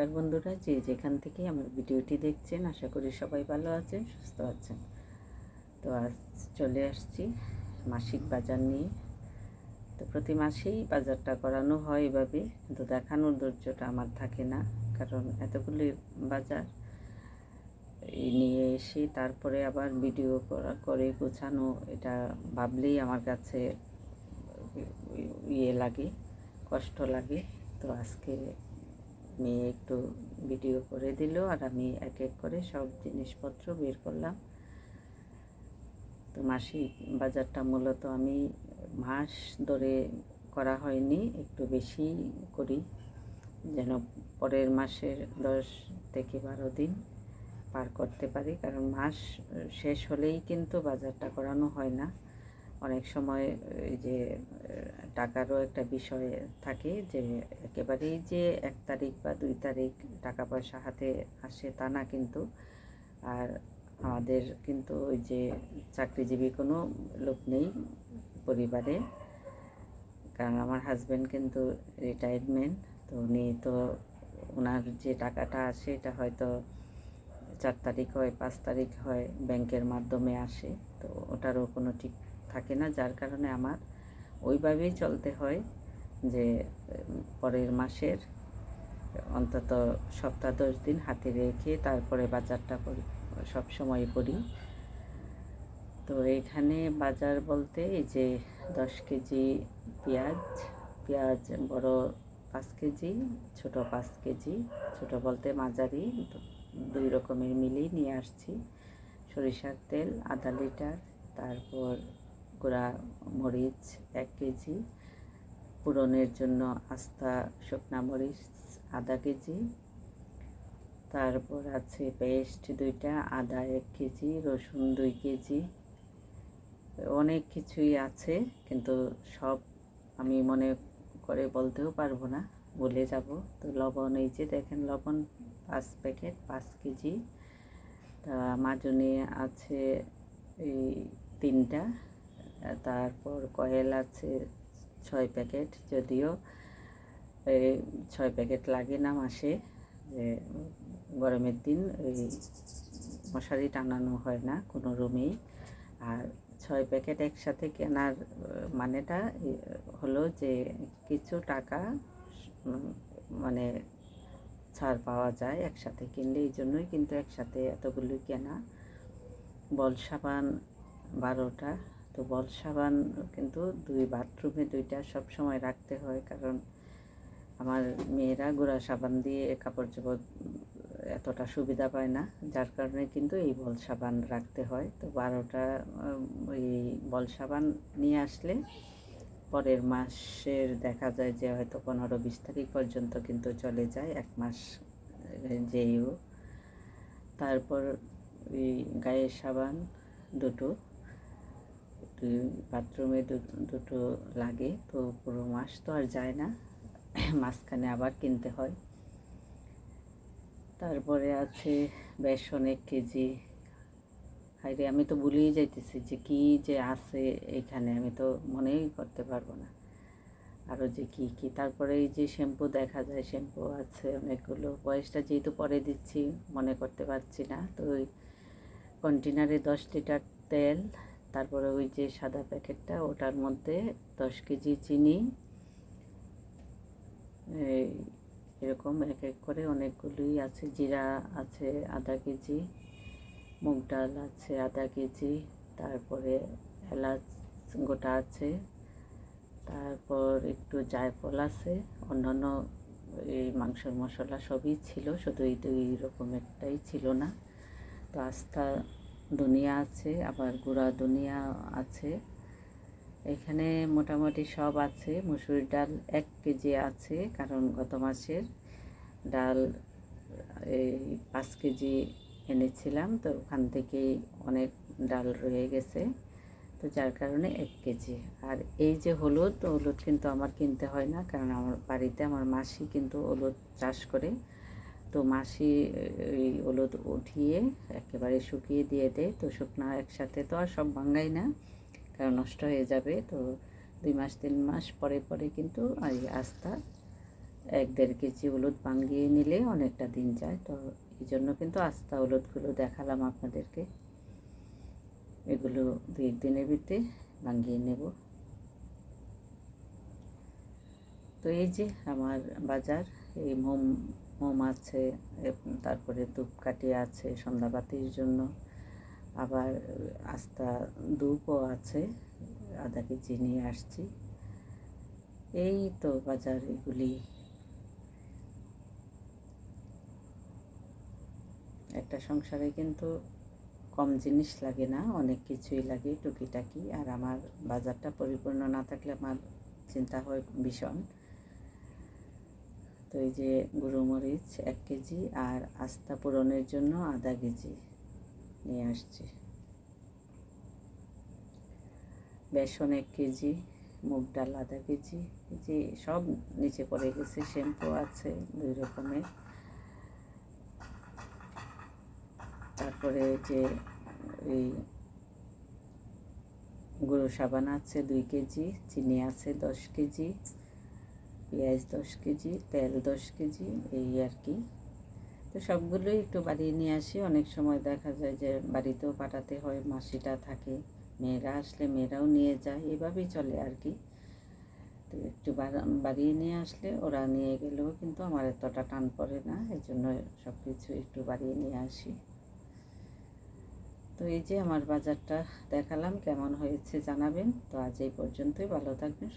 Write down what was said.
নমস্কার বন্ধুরা, যে যেখান থেকে আমার ভিডিওটি দেখছেন, আশা করি সবাই ভালো আছেন, সুস্থ আছেন। তো আজ চলে আসছি মাসিক বাজার নিয়ে। তো প্রতি মাসেই বাজারটা করানো হয় এভাবে, কিন্তু দেখানোর ধৈর্যটা আমার থাকে না, কারণ এতগুলি বাজার নিয়ে এসে তারপরে আবার ভিডিও করা, করে গোছানো, এটা ভাবলেই আমার কাছে ইয়ে লাগে, কষ্ট লাগে। তো আজকে মেয়ে একটু ভিডিও করে দিল আর আমি এক এক করে সব জিনিসপত্র বের করলাম। তো মাসিক বাজারটা মূলত আমি মাস ধরে করা হয়নি, একটু বেশি করি। যেন পরের মাসের দশ থেকে বারো দিন পার করতে পারি, কারণ মাস শেষ হলেই কিন্তু বাজারটা করানো হয় না। অনেক সময়, এই যে টাকারও একটা বিষয় থাকে যে, একেবারেই যে এক তারিখ বা দুই তারিখ টাকা পয়সা হাতে আসে তা না কিন্তু। আর আমাদের কিন্তু ওই যে চাকরিজীবী কোনো লোক নেই পরিবারে। কারণ আমার হাজব্যান্ড কিন্তু রিটায়ারমেন্ট তো উনি তো ওনার যে টাকাটা আসে এটা হয়তো চার তারিখ হয়, পাঁচ তারিখ হয় ব্যাংকের মাধ্যমে আসে, তো ওটারও কোনো ঠিক থাকে না, যার কারণে আমার ওইভাবেই চলতে হয় যে পরের মাসের অন্তত সপ্তাহ দশ দিন হাতে রেখে তারপরে বাজারটা করি, সব সময় করি। তো এখানে বাজার বলতে এই যে দশ কেজি পেঁয়াজ পেঁয়াজ বড় পাঁচ কেজি, ছোট পাঁচ কেজি, ছোট বলতে মাঝারি, দুই রকমের মিলেই নিয়ে আসছি। সরিষার তেল আধা লিটার, তারপর গুঁড়া মরিচ এক কেজি পূরণের জন্য আস্তা শুকনা মরিচ আধা কেজি, তারপর আছে পেস্ট দুইটা, আদা এক কেজি, রসুন দুই কেজি। অনেক কিছুই আছে, কিন্তু সব আমি মনে করে বলতেও পারব না বলে যাব। তো লবণ, এই যে দেখেন লবণ, পাঁচ প্যাকেট, পাঁচ কেজি। তা মাজনে আছে এই তিনটা। তারপর কয়েল আছে ছয় প্যাকেট যদিও, এই ছয় প্যাকেট লাগে না মাসে, যে গরমের দিন এই মশারি টানানো হয় না কোনো রুমেই। আর ছয় প্যাকেট একসাথে কেনার মানেটা হলো যে কিছু টাকা মানে ছাড় পাওয়া যায় একসাথে কিনলে, এই জন্যই কিন্তু একসাথে এতগুলো কেনা। বল সাবান বারোটা তো বল সাবান কিন্তু দুই বাথরুমে দুইটা সব সময় রাখতে হয়। কারণ আমার মেয়েরা গোড়া সাবান দিয়ে কাপড় চোপড় এতটা সুবিধা পায় না। যার কারণে কিন্তু এই বল সাবান রাখতে হয়। তো বারোটা ওই বল সাবান নিয়ে আসলে পরের মাসের দেখা যায় যে হয়তো পনেরো বিশ তারিখ পর্যন্ত কিন্তু চলে যায়, এক মাস যেইও। তারপর ওই গায়ের সাবান দুটো। বাথরুমে দুটো লাগে, তো পুরো মাস তো আর যায় না। মাঝখানে আবার কিনতে হয়। তারপরে আছে বেসন এক কেজি। হাইরে আমি তো ভুলেই যাইতেছি যে কি যে আছে এখানে, আমি তো মনেই করতে পারব না। আরও যে কি কি তারপরে এই যে শ্যাম্পু দেখা যায়, শ্যাম্পু আছে অনেকগুলো। বয়সটা যেহেতু পরে দিচ্ছি, মনে করতে পারছি না। তো ওই কন্টেনারে দশ লিটার তেল তারপরে ওই যে সাদা প্যাকেটটা, ওটার মধ্যে দশ কেজি চিনি এরকম এক এক করে অনেকগুলোই আছে। জিরা আছে আধা কেজি, মুগ ডাল আছে আধা কেজি, তারপরে এলাচ গোটা আছে, তারপর একটু জায়ফল আছে, অন্যান্য এই মাংসের মশলা সবই ছিল, শুধু এই দুই রকমেরটাই ছিল না। তো আস্থা দুনিয়া আছে, আবার গুঁড়া দুনিয়া আছে। এখানে মোটামুটি সব আছে। মুসুরির ডাল এক কেজি আছে, কারণ গত মাসের ডাল এই পাঁচ কেজি এনেছিলাম, তো ওখান থেকেই অনেক ডাল রয়ে গেছে। তো যার কারণে এক কেজি। আর এই যে হলুদ হলুদ কিন্তু আমার কিনতে হয় না, কারণ আমার বাড়িতে আমার মাসি কিন্তু হলুদ চাষ করে। তো মাসি ওই হলুদ উঠিয়ে একেবারে শুকিয়ে দিয়ে দেয়। তো শুকনো একসাথে তো আর সব ভাঙ্গাই না, কারণ নষ্ট হয়ে যাবে। তো দুই মাস, তিন মাস পরে পরে কিন্তু এই আস্তা এক দেড় কেজি হলুদ ভাঙিয়ে নিলে অনেকটা দিন যায়। তো এই জন্য কিন্তু আস্তা হলুদগুলো দেখালাম আপনাদেরকে। এগুলো দুই একদিনের ভিতরে ভাঙিয়ে নেব। তো এই যে আমার বাজার, এই মোম মোম আছে তারপরে ধূপকাঠি আছে সন্ধ্যাবাতির জন্য। আবার আস্তা ধূপও আছে আধা কেজি নিয়ে আসছি। এই তো বাজার এগুলি। একটা সংসারে কিন্তু কম জিনিস লাগে না, অনেক কিছুই লাগে টুকিটাকি। আর আমার বাজারটা পরিপূর্ণ না থাকলে আমার চিন্তা হয় ভীষণ। তো এই যে গুঁড়োমরিচ এক কেজি আর আস্থা পূরণের জন্য আধা কেজি নিয়ে আসছি। বেসন এক কেজি, মুগ ডাল আধা কেজি যে সব নিচে পড়ে গেছে, শ্যাম্পু আছে দুই রকমের। তারপরে যে এই গুঁড়ো সাবান আছে দুই কেজি, চিনি আছে দশ কেজি। পেঁয়াজ দশ কেজি, তেল দশ কেজি, এই আর কি। তো সবগুলোই একটু বাড়িয়ে নিয়ে আসি। অনেক সময় দেখা যায় যে বাড়িতেও পাঠাতে হয়, মাসিটা থাকে, মেয়েরা আসলে মেয়েরাও নিয়ে যায়, এভাবেই চলে আর কি। তো একটু বাড়া- বাড়িয়ে নিয়ে আসলে ওরা নিয়ে গেলেও কিন্তু আমার এতটা টান পড়ে না, এই জন্য সব কিছু একটু বাড়িয়ে নিয়ে আসি। তো এই যে আমার বাজারটা দেখালাম, কেমন হয়েছে জানাবেন। তো আজ এই পর্যন্তই, ভালো থাকবেন